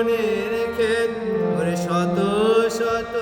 মনে রেখে ওরে শত শত